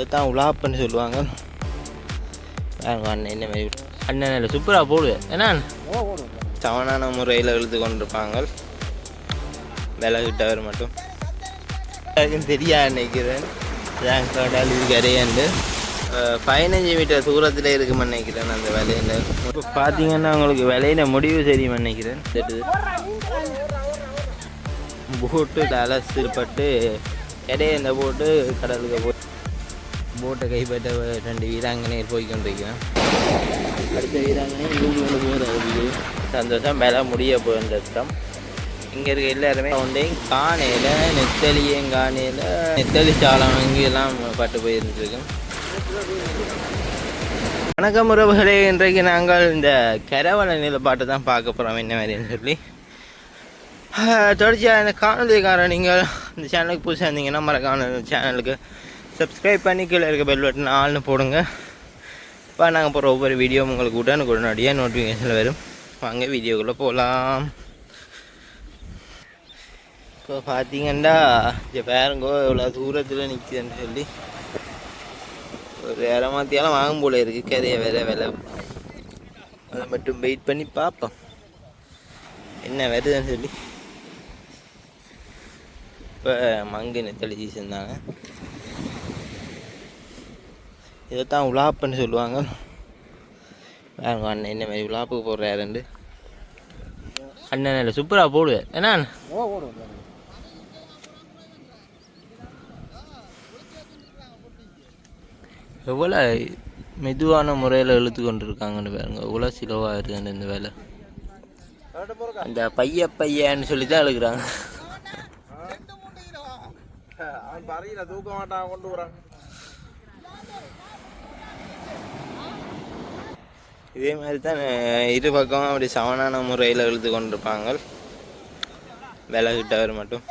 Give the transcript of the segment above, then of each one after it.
இதைத்தான் உலாப்புன்னு சொல்லுவாங்க. பாருங்க அண்ணன் என்ன மாதிரி அண்ணன் இல்லை சூப்பராக போடு ஏன்னா சவனான முறையில் எழுது கொண்டிருப்பாங்க. விலகிட்டவர் மட்டும். யாருக்கும் தெரியா நினைக்கிறேன். ரேங்க் கடல் இது கரையாண்டு பதினஞ்சு மீட்டர் தூரத்தில் இருக்குமா நினைக்கிறேன் அந்த விலையில. இப்போ பார்த்தீங்கன்னா உங்களுக்கு விலையில முடிவு தெரியுமா நினைக்கிறேன். தெரியுது. போட்டு அலசிப்பட்டு இடையே இந்த போட்டு கடலுக்கு போய் போட்டை கைப்பற்ற ரெண்டு வீராங்கனையர் போய் கொண்டிருக்கிறேன் அடுத்த வீராங்கனை இவங்களோட போகிறது சந்தோஷம் மேலே முடிய போகின்றதுதான் இங்கே இருக்க எல்லாருமே ஒன்றையும் காணையில் நெத்தலியும் காணையில் நெத்தலி சாலம் இங்கெல்லாம் பட்டு போயிருந்துருக்கோம் வணக்கம் உறவுகளே இன்றைக்கு நாங்கள் இந்த கரவள நிலப்பாட்டை தான் பார்க்க போகிறோம் என்ன மாதிரின்னு சொல்லி தொடர்ச்சியாக இந்த காணொலிக்காரன் நீங்கள் இந்த சேனலுக்கு புதுசாக இருந்தீங்கன்னா மறக்காம சேனலுக்கு சப்ஸ்கிரைப் பண்ணி கீழே இருக்க பெல் பட்டன் ஆள்னு போடுங்க. இப்போ நாங்கள் போகிற ஒவ்வொரு வீடியோ உங்களுக்கு உடனுக்குடனடியாக நோட்டிஃபிகேஷனில் வரும். வாங்க வீடியோக்குள்ளே போகலாம் இப்போ பார்த்தீங்கன்னா இங்கே பேருங்கோ எவ்வளோ தூரத்தில் நிற்குதுன்னு சொல்லி. ஒரு இரமாத்தியாலும் வாங்கும் போல இருக்குது கதையை வேறு விலை. அதை மட்டும் வெயிட் பண்ணி பார்ப்போம். என்ன வருதுன்னு சொல்லி. இப்போ மங்கு நெத்தளி இதை இதைத்தான் உலாப்புன்னு சொல்லுவாங்க வேற அண்ணன் என்ன மாதிரி உலாப்புக்கு போடுறாருண்டு அண்ணன் இல்லை சூப்பராக போடு என்ன எவ்வளோ மெதுவான முறையில் இழுத்து கொண்டு இருக்காங்கன்னு பாருங்க எவ்வளோ சிலவாக இருக்குது இந்த வேலை அந்த பைய பையன்னு சொல்லி தான் இழுக்கிறாங்க அவன் பறையில தூக்க மாட்டான் கொண்டு வரான் இதே மாதிரி தான் இரு பக்கமும் அப்படி சமனான முறையில் இழுத்து கொண்டிருப்பாங்க. விலகிட்டவர் மட்டும்.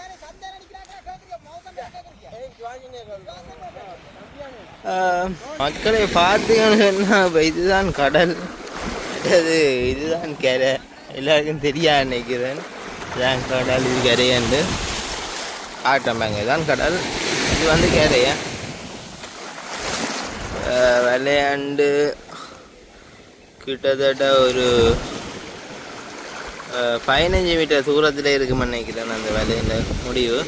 மக்களை பார்த்தீங்கன்னு சொன்னால் இப்போ இதுதான் கடல். அது இதுதான் கரை. எல்லாருக்கும் தெரியா நினைக்கிறேன். இதுதான் கடல் இது கரையாண்டு ஆட்டம்பாங்க இதுதான் கடல். இது வந்து கரையா? விளையாண்டு கிட்டத்தட்ட ஒரு பதினஞ்சு மீட்டர் தூரத்தில் இருக்குமென்னு நினைக்கிறேன் அந்த வேலையில் முடிவு.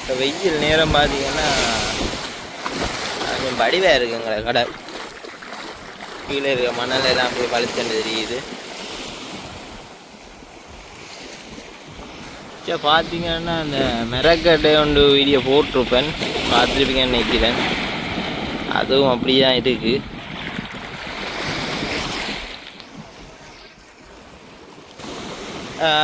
இப்போ வெயில் நேரம் பார்த்தீங்கன்னா கொஞ்சம் வடிவாக இருக்குங்கிற கடை கீழே இருக்க மணல் எல்லாம் அப்படியே பளிச்சுன்னு தெரியுது. சரி பார்த்தீங்கன்னா அந்த மெரக்கட்டை ஒன்று வீடியோ போட்டிருப்பேன். பார்த்துருப்பீங்கன்னு நினைக்கிறேன். அதுவும் அப்படி தான் இருக்குது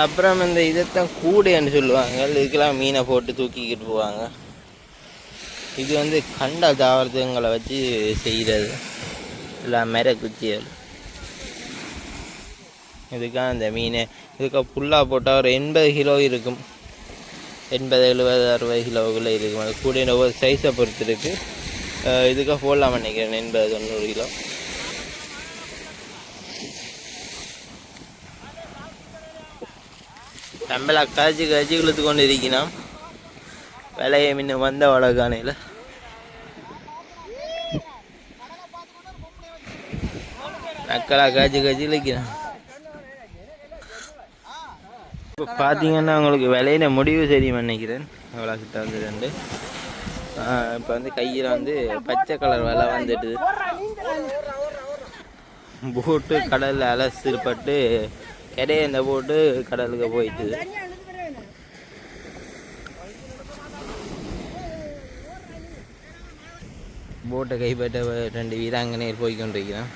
அப்புறம் இந்த இதைத்தான் கூடைன்னு சொல்லுவாங்க. இதுக்கெல்லாம் மீனை போட்டு தூக்கிக்கிட்டு போவாங்க. இது வந்து கண்டா தாவரத்துங்களை வச்சு செய்கிறது. எல்லாம் மெர இதுக்காக அந்த மீன். இதுக்கு ஃபுல்லாக போட்டால் ஒரு எண்பது கிலோ இருக்கும். எண்பது எழுபது அறுபது கிலோவுக்குள்ளே இருக்கும். அது கூட ஒவ்வொரு சைஸை பொறுத்து இருக்குது இதுக்காக போடலாம் நினைக்கிறேன். எண்பது தொண்ணூறு கிலோ. நம்மள காய்ச்சி காய்ச்சி இழுத்து கொண்டு இருக்கணும் விலையை முன்ன வந்த வளகானையில் நக்கலா காய்ச்சி காய்ச்சி இழுக்கிறான். இப்போ பார்த்தீங்கன்னா உங்களுக்கு விலையில முடிவு தெரியும் நினைக்கிறேன். எவ்வளோ கிட்ட வந்து ரெண்டு. இப்போ வந்து கையில் வந்து பச்சை கலர் விலை வந்துட்டு. போட்டு கடலில் அலசிற்பட்டு இடையே இந்த போட்டு கடலுக்கு போயிட்டு. போட்டை கைப்பற்ற ரெண்டு வீராங்கனையர் போய் கொண்டிருக்கிறான்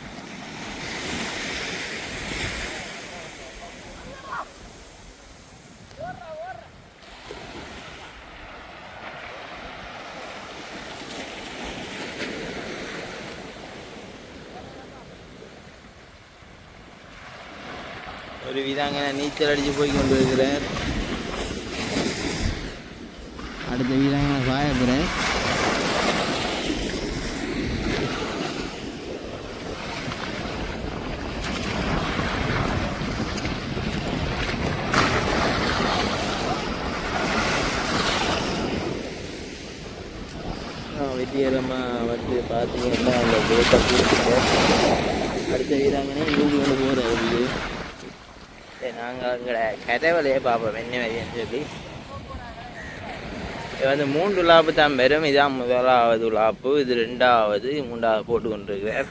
இதாங்க நான் நீச்சல் அடித்து போய் கொண்டு இருக்கிறேன் அடுத்த வீடாங்க நான் சாய போகிறேன் வெற்றிகரமாக வந்து பார்த்தீங்கன்னா அந்த அடுத்த வீராங்கனே இவங்க போகிற நாங்கள் அங்கே கதவுலையே பார்ப்போம் என்ன மாதிரின்னு சொல்லி. இது வந்து மூன்று லாப்பு தான் பெரும் இதான் முதலாவது லாப்பு இது ரெண்டாவது மூன்றாவது போட்டு கொண்டிருக்கிறார்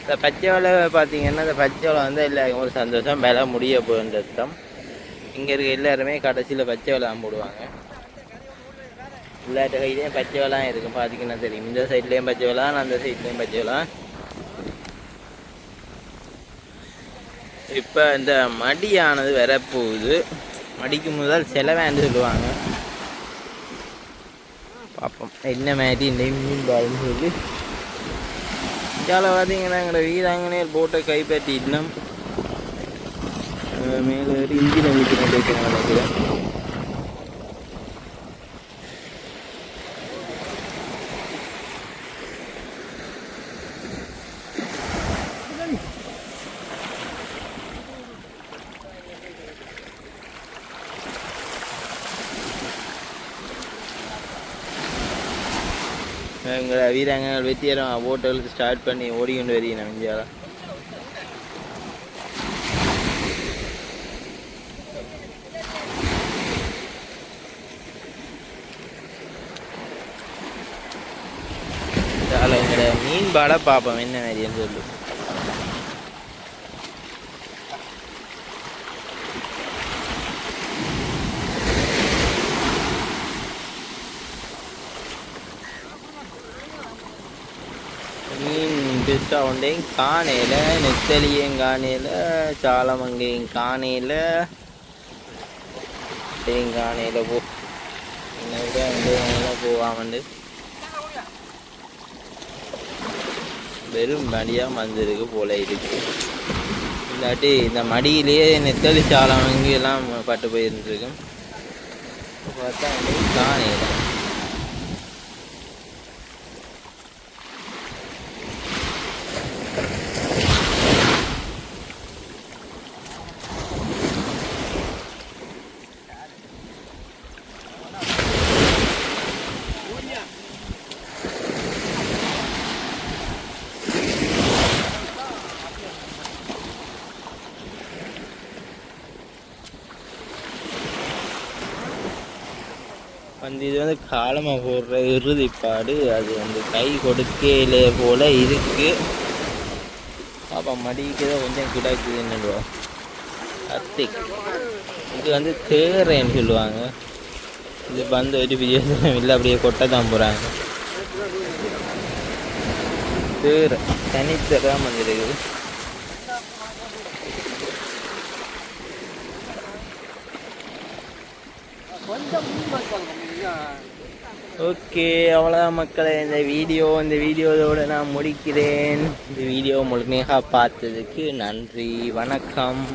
இந்த பச்சை வலை பார்த்தீங்கன்னா இந்த பச்சை வலை வந்து எல்லாருக்கும் ஒரு சந்தோஷம் வெலை முடிய போகின்ற இங்கே இருக்க எல்லாருமே கடைசியில் பச்சை வலாம் போடுவாங்க. எல்லாட்ட கையிலையும் பச்சை வலாம் இருக்கும் பார்த்தீங்கன்னா தெரியும். இந்த சைட்லேயும் பச்சை வலாம் அந்த சைட்லேயும் பச்சை வலாம் இப்போ இந்த மடியானது வரப்போகுது மடிக்கு முதல் செலவேன்னு சொல்லுவாங்க. பார்ப்போம் என்ன மாதிரி இந்த மீன் பாருன்னு சொல்லி. இந்தியாவில் பார்த்தீங்கன்னா எங்களை வீராங்கனையர் போட்டை கைப்பற்றி இன்னும் மேலே ஒரு இன்ஜின் அமைச்சு கொண்டு வைக்கிறாங்க எங்களை வீராங்கங்கள் வெற்றியரம் ஓட்டுகளுக்கு ஸ்டார்ட் பண்ணி ஓடிக்கொண்டு வரீங்க இந்தியாவில் எங்களை மீன் பாட பார்ப்போம் என்ன மாதிரின்னு சொல்லு. மீன் பெருசாக காணையில் நெத்தலியும் காணையில் சாலமங்கையும் காணையில் காணையில் போ. என்னை விட வந்து நல்லா வந்து வெறும் மடியாக வந்திருக்கு போல இருக்கு. இல்லாட்டி இந்த மடியிலேயே நெத்தலி சாலமங்கி எல்லாம் பட்டு போயிருந்துருக்கும். பார்த்தா வந்து காணையில் வந்து இது வந்து காலமாக போடுற இறுதிப்பாடு. அது வந்து கை கொடுக்கையிலே போல் இருக்கு. பாப்பா மடிக்கு தான் கொஞ்சம் கிடக்குதுன்னு அத்திக். இது வந்து தேரேன்னு சொல்லுவாங்க. இது வந்து ஒரு விஜயம் இல்லை அப்படியே கொட்டை தான் போகிறாங்க தேர் தனித்தரம் வந்துருக்குது ஓகே அவ்வளோதான் மக்களை. இந்த வீடியோ இந்த வீடியோவோட நான் முடிக்கிறேன். இந்த வீடியோ முழுமையாக பார்த்ததுக்கு நன்றி. வணக்கம்.